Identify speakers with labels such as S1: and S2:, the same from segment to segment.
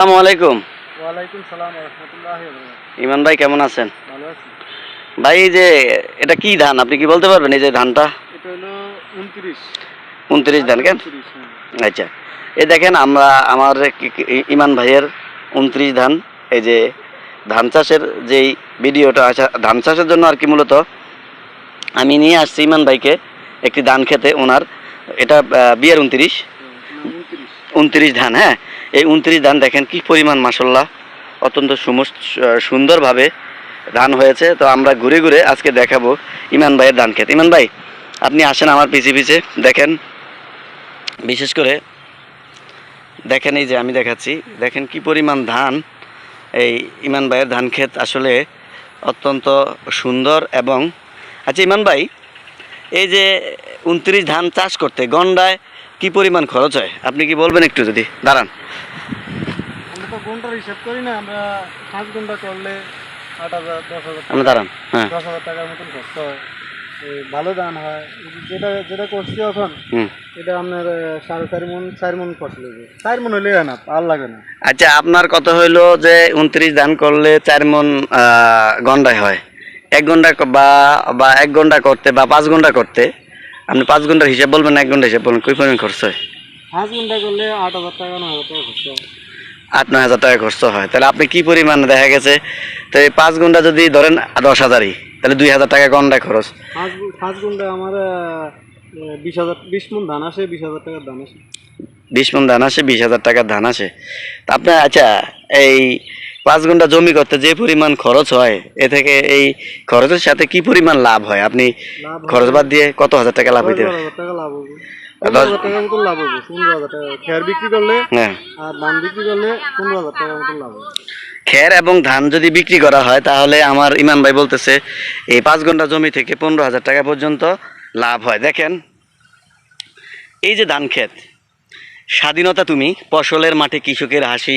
S1: আসসালামু আলাইকুম।
S2: ওয়ালাইকুম সালাম রহমতুল্লাহ
S1: ইমান ভাই কেমন আছেন?
S2: ভালো আছি।
S1: ভাই এই যে এটা কি ধান? আপনি কি বলতে পারবেন এই যে ধানটা?
S2: এটা হলো উনত্রিশ।
S1: উনত্রিশ ধান কেন?
S2: হ্যাঁ।
S1: আচ্ছা। এই দেখেন আমরা আমার ইমান ভাইয়ের উনত্রিশ ধান এই যে ধান চাষের যেই ভিডিওটা আছে ধান চাষের জন্য আর কি মূলত আমি নিয়ে আসছি ইমান ভাইকে একটি ধান খেতে ওনার। এটা বিয়ের
S2: হ্যাঁ, উনত্রিশ।
S1: উনত্রিশ ধান হ্যাঁ? এই উনত্রিশ ধান দেখেন কি পরিমাণ মাসাল্লাহ অত্যন্ত সুন্দরভাবে ধান হয়েছে। তো আমরা ঘুরে ঘুরে আজকে দেখাবো ইমান ভাইয়ের ধান খেত ইমান ভাই, আপনি আসেন আমার পিছে পিছে, দেখেন। বিশেষ করে দেখেন এই যে আমি দেখাচ্ছি, দেখেন কি পরিমাণ ধান এই ইমান ভাইয়ের ধান ক্ষেত আসলে অত্যন্ত সুন্দর এবং আচ্ছা ইমান ভাই এই যে উনত্রিশ ধান চাষ করতে গন্ডায় কি পরিমাণ খরচ হয়? আপনি কি বলবেন একটু যদি? দাঁড়ান।
S2: আমরা তো ঘণ্টার হিসাব করি না আমরা পাঁচ ঘণ্টা করলে আট হাজার দশ হাজার
S1: আপনি দাঁড়ান হ্যাঁ।
S2: দশ হাজার টাকার মতন খরচ হয়। ভালো দান হয়। যেটা যেটা করছি এখন
S1: হুম।
S2: এটা আপনার সাড়ে চার মন চার মন ফসল চার মন হলে হয় না আর লাগে না।
S1: আচ্ছা আপনার কথা হইল যে উনত্রিশ ধান করলে চার মন আহ, গন্ডায় হয়। এক ঘণ্টা বা বা এক ঘণ্টা করতে বা পাঁচ ঘণ্টা করতে আপনি পাঁচ ঘণ্টার হিসাব বলবেন এক ঘণ্টা হিসাব বলবেন কই পরিমাণ খরচ হয়?
S2: পাঁচ ঘণ্টা করলে আট হাজার টাকা ন হাজার টাকা খরচ হয়।
S1: আট নয় হাজার টাকা খরচ হয়। তাহলে আপনি কি পরিমাণ দেখা গেছে তো এই পাঁচ ঘণ্টা যদি ধরেন দশ হাজারই তাহলে দুই হাজার টাকা ঘন্টায় খরচ?
S2: পাঁচ ঘণ্টা আমার বিশ হাজার বিশ মন ধান আসে বিশ হাজার টাকার ধান আসে।
S1: বিশ মন ধান আসে বিশ হাজার টাকার ধান আসে। তা আপনার আচ্ছা এই পাঁচ ঘণ্টা জমি করতে যে পরিমাণ খরচ হয় এ থেকে এই খরচের সাথে কি পরিমাণ লাভ হয়? আপনি খরচ বাদ দিয়ে কত হাজার টাকা লাভ হইতে পারে? হ্যাঁ। খের এবং ধান যদি বিক্রি করা হয় তাহলে আমার ইমান ভাই বলতেছে এই পাঁচ ঘণ্টা জমি থেকে পনেরো হাজার টাকা পর্যন্ত লাভ হয়। দেখেন এই যে ধান ক্ষেত স্বাধীনতা তুমি ফসলের মাঠে কৃষকের হাসি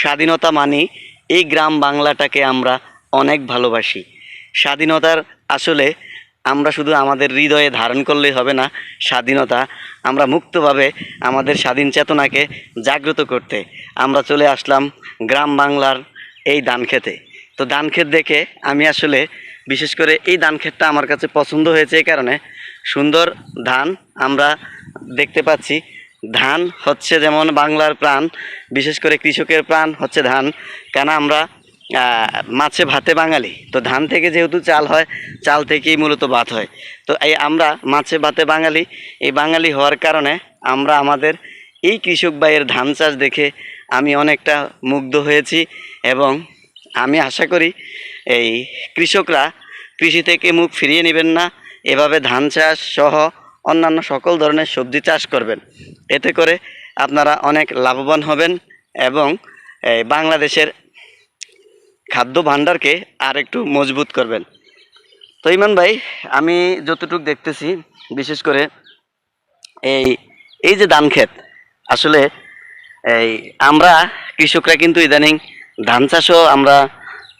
S1: স্বাধীনতা মানি এই গ্রাম বাংলাটাকে আমরা অনেক ভালোবাসি। স্বাধীনতার আসলে আমরা শুধু আমাদের হৃদয়ে ধারণ করলেই হবে না, স্বাধীনতা আমরা মুক্তভাবে আমাদের স্বাধীন চেতনাকে জাগ্রত করতে আমরা চলে আসলাম গ্রাম বাংলার এই ধান খেতে। তো ধান ক্ষেত দেখে আমি আসলে বিশেষ করে এই ধান ক্ষেতটা আমার কাছে পছন্দ হয়েছে এই কারণে সুন্দর ধান আমরা দেখতে পাচ্ছি। ধান হচ্ছে যেমন বাংলার প্রাণ, বিশেষ করে কৃষকের প্রাণ হচ্ছে ধান। কেন আমরা মাছে ভাতে বাঙালি। তো ধান থেকে যেহেতু চাল হয়, চাল থেকেই মূলত ভাত হয়। তো এই আমরা মাছে ভাতে বাঙালি। এই বাঙালি হওয়ার কারণে আমরা আমাদের এই কৃষক ভাইয়ের ধান চাষ দেখে আমি অনেকটা মুগ্ধ হয়েছি এবং আমি আশা করি এই কৃষকরা কৃষি থেকে মুখ ফিরিয়ে নেবেন না। এভাবে ধান চাষ সহ অন্যান্য সকল ধরনের সবজি চাষ করবেন। এতে করে আপনারা অনেক লাভবান হবেন এবং বাংলাদেশের খাদ্য ভাণ্ডারকে আর একটু মজবুত করবেন। তো ইমান ভাই, আমি যতটুকু দেখতেছি, বিশেষ করে এই এই যে ধান ক্ষেত, আসলে, এই, আমরা কৃষকরা কিন্তু ইদানিং ধান চাষও আমরা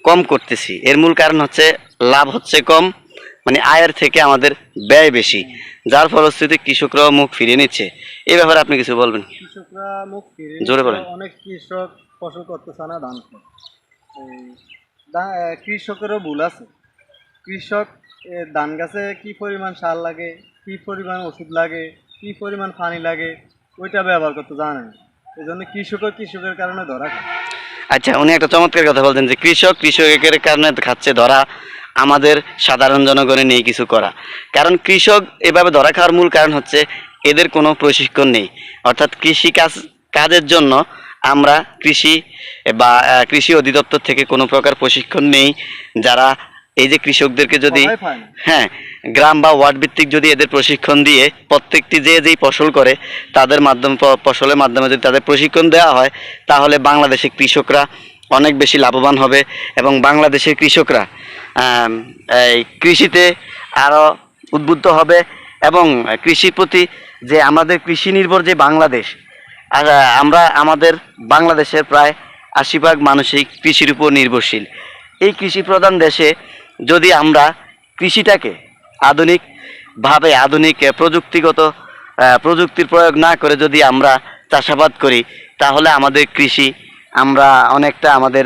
S1: কম করতেছি। এর মূল কারণ হচ্ছে, লাভ হচ্ছে কম মানে আয়ের থেকে আমাদের ব্যয় বেশি যার ফলশ্রুতি কৃষকরাও মুখ ফিরিয়ে নিচ্ছে। এই ব্যাপারে আপনি কিছু বলবেন?
S2: কৃষকরা মুখ ফিরে
S1: জোরে বলেন।
S2: অনেক কৃষক ফসল করতে চায় না ধান কৃষকেরও ভুল আছে। কৃষক ধান গাছে কি পরিমাণ সার লাগে কি পরিমাণ ওষুধ লাগে কি পরিমাণ পানি লাগে ওইটা ব্যবহার করতে জানে না। এই জন্য কৃষকও কৃষকের কারণে ধরা খায়।
S1: আচ্ছা উনি একটা চমৎকার কথা বলতেন যে কৃষক কৃষকের কারণে খাচ্ছে ধরা, আমাদের সাধারণ জনগণের নেই কিছু করা। কারণ কৃষক এভাবে ধরা খাওয়ার মূল কারণ হচ্ছে এদের কোনো প্রশিক্ষণ নেই। অর্থাৎ কৃষি কাজ, কাজের জন্য আমরা কৃষি বা কৃষি অধিদপ্তর থেকে কোনো প্রকার প্রশিক্ষণ নেই যারা এই যে কৃষকদেরকে যদি হ্যাঁ গ্রাম বা ওয়ার্ড ভিত্তিক যদি এদের প্রশিক্ষণ দিয়ে প্রত্যেকটি যে যেই ফসল করে তাদের মাধ্যমে ফসলের মাধ্যমে যদি তাদের প্রশিক্ষণ দেওয়া হয় তাহলে বাংলাদেশের কৃষকরা অনেক বেশি লাভবান হবে এবং বাংলাদেশের কৃষকরা এই কৃষিতে আরও উদ্বুদ্ধ হবে এবং কৃষির প্রতি যে আমাদের কৃষি নির্ভর যে বাংলাদেশ আর আমরা আমাদের বাংলাদেশের প্রায় আশি ভাগ মানুষই কৃষির উপর নির্ভরশীল। এই কৃষি প্রধান দেশে যদি আমরা কৃষিটাকে আধুনিকভাবে আধুনিক প্রযুক্তিগত প্রযুক্তির প্রয়োগ না করে যদি আমরা চাষাবাদ করি, তাহলে আমাদের কৃষি আমরা অনেকটা আমাদের,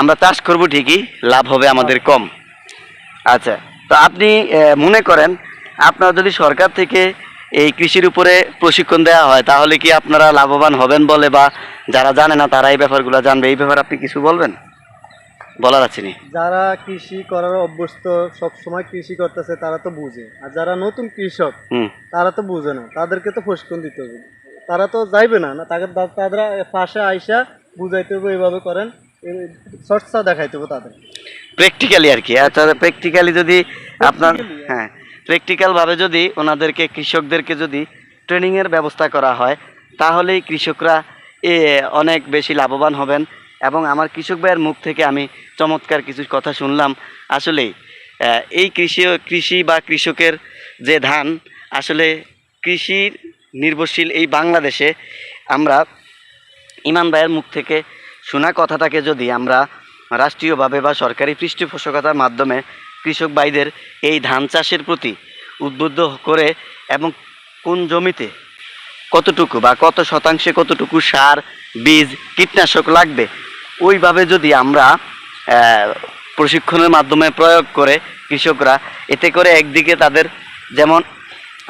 S1: আমরা চাষ করব ঠিকই, লাভ হবে আমাদের কম। আচ্ছা তো আপনি মনে করেন আপনার যদি সরকার থেকে এই কৃষির উপরে প্রশিক্ষণ দেওয়া হয়, তাহলে কি আপনারা লাভবান হবেন বলে বা যারা জানে না তারা এই ব্যাপারগুলো জানবে? এই ব্যাপারে আপনি কিছু বলবেন? বলার আছে নি?
S2: যারা কৃষি করার অভ্যস্ত সব সময় কৃষি করতেছে তারা তো বুঝে। আর যারা নতুন কৃষক
S1: হুম।
S2: তারা তো বুঝে না। তাদেরকে তো প্রশিক্ষণ দিতে হবে। তারা তো যাইবে না। না তাকে তারা পাশে আইসা বুঝাইতে হবে এইভাবে করেন। চর্চা দেখাইতে হবে তাদের।
S1: প্র্যাকটিক্যালি আর কি। আচ্ছা প্র্যাকটিক্যালি যদি আপনার হ্যাঁ প্র্যাকটিক্যাল ভাবে যদি ওনাদেরকে কৃষকদেরকে যদি ট্রেনিং এর ব্যবস্থা করা হয় তাহলেই কৃষকরা এ অনেক বেশি লাভবান হবেন। এবং আমার কৃষক ভাইয়ের মুখ থেকে আমি চমৎকার কিছু কথা শুনলাম। আসলেই আহ, এই কৃষি কৃষি বা কৃষকের যে ধান আসলে কৃষি নির্ভরশীল এই বাংলাদেশে আমরা ইমান ভাইয়ের মুখ থেকে শোনা কথাটাকে যদি আমরা রাষ্ট্রীয়ভাবে বা সরকারি পৃষ্ঠপোষকতার মাধ্যমে কৃষক ভাইদের এই ধান চাষের প্রতি উদ্বুদ্ধ করে এবং কোন জমিতে কতটুকু বা কত শতাংশে কতটুকু সার বীজ কীটনাশক লাগবে ওইভাবে যদি আমরা প্রশিক্ষণের মাধ্যমে প্রয়োগ করে কৃষকরা, এতে করে একদিকে তাদের যেমন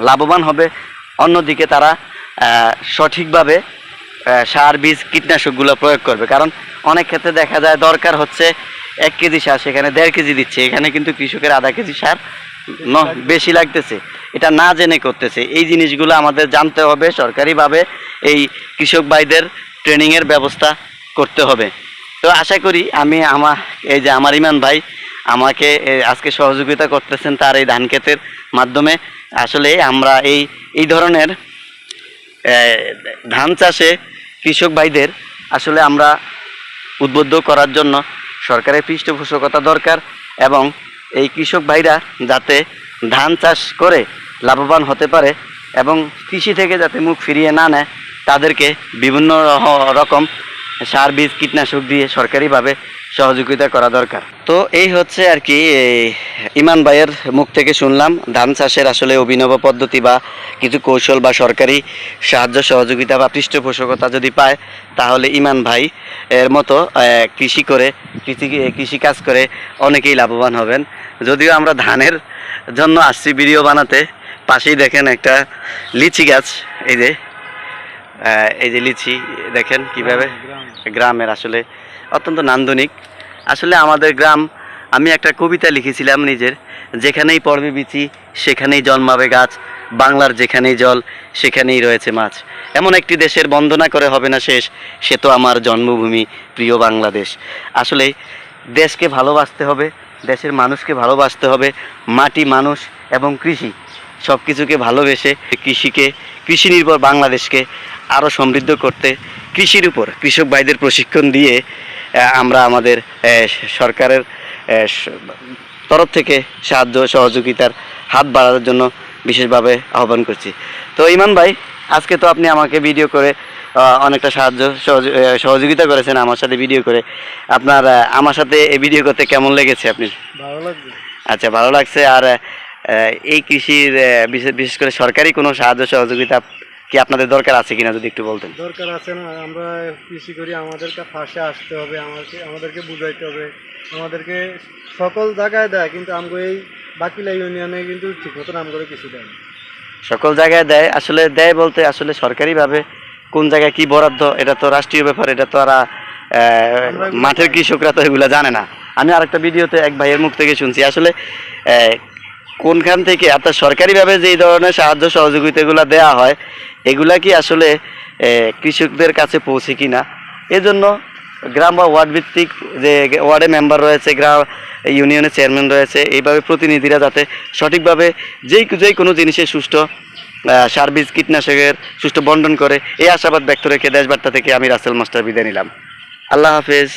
S1: লাভবান হবে, অন্যদিকে তারা সঠিকভাবে সার বীজ কীটনাশকগুলো প্রয়োগ করবে। কারণ অনেক ক্ষেত্রে দেখা যায় দরকার হচ্ছে এক কেজি সার, সেখানে দেড় কেজি দিচ্ছে। এখানে কিন্তু কৃষকের আধা কেজি সার বেশি লাগতেছে। এটা না জেনে করতেছে। এই জিনিসগুলো আমাদের জানতে হবে সরকারিভাবে। এই কৃষক ভাইদের ট্রেনিংয়ের ব্যবস্থা করতে হবে। তো আশা করি আমি আমার, এই যে আমার ইমান ভাই আমাকে আজকে সহযোগিতা করতেছেন তার এই ধান ক্ষেতের মাধ্যমে। আসলে আমরা এই এই ধরনের ধান চাষে কৃষক ভাইদের আসলে আমরা উদ্বুদ্ধ করার জন্য সরকারের পৃষ্ঠপোষকতা দরকার এবং এই কৃষক ভাইরা যাতে ধান চাষ করে লাভবান হতে পারে এবং কৃষি থেকে যাতে মুখ ফিরিয়ে না নেয়, তাদেরকে বিভিন্ন রকম সার, বীজ, কীটনাশক দিয়ে সরকারিভাবে সহযোগিতা করা দরকার। তো এই হচ্ছে আর কি ইমান ভাইয়ের মুখ থেকে শুনলাম, ধান চাষের আসলে অভিনব পদ্ধতি বা কিছু কৌশল বা সরকারি সাহায্য, সহযোগিতা বা পৃষ্ঠপোষকতা যদি পায়, তাহলে ইমান ভাই এর মতো কৃষি করে, কৃষি কৃষি কাজ করে অনেকেই লাভবান হবেন। যদিও আমরা ধানের জন্য আসছি ভিডিও বানাতে, পাশেই দেখেন একটা লিচি গাছ, এই যে এই যে লিচি দেখেন কীভাবে গ্রামের। আসলে অত্যন্ত নান্দনিক। আসলে আমাদের গ্রাম আমি একটা কবিতা লিখেছিলাম নিজের যেখানেই পড়বে বিচি সেখানেই জন্মাবে গাছ বাংলার যেখানেই জল সেখানেই রয়েছে মাছ। এমন একটি দেশের বন্দনা করে হবে না শেষ সে তো আমার জন্মভূমি প্রিয় বাংলাদেশ। আসলে দেশকে ভালোবাসতে হবে দেশের মানুষকে ভালোবাসতে হবে মাটি মানুষ এবং কৃষি। সব কিছুকে ভালোবেসে কৃষিকে কৃষি নির্ভর বাংলাদেশকে আরও সমৃদ্ধ করতে কৃষির উপর কৃষক ভাইদের প্রশিক্ষণ দিয়ে আমরা আমাদের সরকারের তরফ থেকে সাহায্য সহযোগিতার হাত বাড়ানোর জন্য বিশেষভাবে আহ্বান করছি। তো ইমান ভাই আজকে তো আপনি আমাকে ভিডিও করে অনেকটা সাহায্য সহযোগ- সহযোগিতা করেছেন আমার সাথে ভিডিও করে। আপনার আমার সাথে এই ভিডিও করতে কেমন লেগেছে আপনি?
S2: ভালো
S1: আচ্ছা ভালো লাগছে। আর এই কৃষির বিশেষ করে সরকারি কোনো সাহায্য সহযোগিতা কি আপনাদের দরকার আছে কিনা যদি একটু বলতেন
S2: দরকার আছে না আমরা কৃষি করি আমাদেরকে ফাঁসে আসতে হবে আমাদেরকে আমাদেরকে বুঝাইতে হবে আমাদেরকে সকল জায়গায় দেয় কিন্তু আমগো এই বাকিলা ইউনিয়নে কিন্তু ঠিক মতন আমগো কিছু দেয় না।
S1: সকল জায়গায় দেয় আসলে দেয় বলতে আসলে সরকারিভাবে কোন জায়গায় কি বরাদ্দ এটা তো রাষ্ট্রীয় ব্যাপার এটা তো আর আহ, মাঠের কৃষকরা তো এগুলো জানে না আমি আরেকটা ভিডিওতে এক ভাইয়ের মুখ থেকে শুনছি আসলে আহ, কোনখান থেকে? অর্থাৎ সরকারিভাবে যেই ধরনের সাহায্য সহযোগিতাগুলো দেওয়া হয়, এগুলা কি আসলে কৃষকদের কাছে পৌঁছে কি না এজন্য গ্রাম বা ওয়ার্ড ভিত্তিক যে ওয়ার্ডে মেম্বার রয়েছে গ্রাম ইউনিয়নের চেয়ারম্যান রয়েছে, এইভাবে প্রতিনিধিরা যাতে সঠিকভাবে যেই যেই কোনো জিনিসের সুষ্ঠু সার বীজ কীটনাশকের সুষ্ঠু বন্টন করে, এই আশাবাদ ব্যক্ত রেখে দেশবার্তা থেকে আমি রাসেল মাস্টার বিদায় নিলাম। আল্লাহ হাফেজ।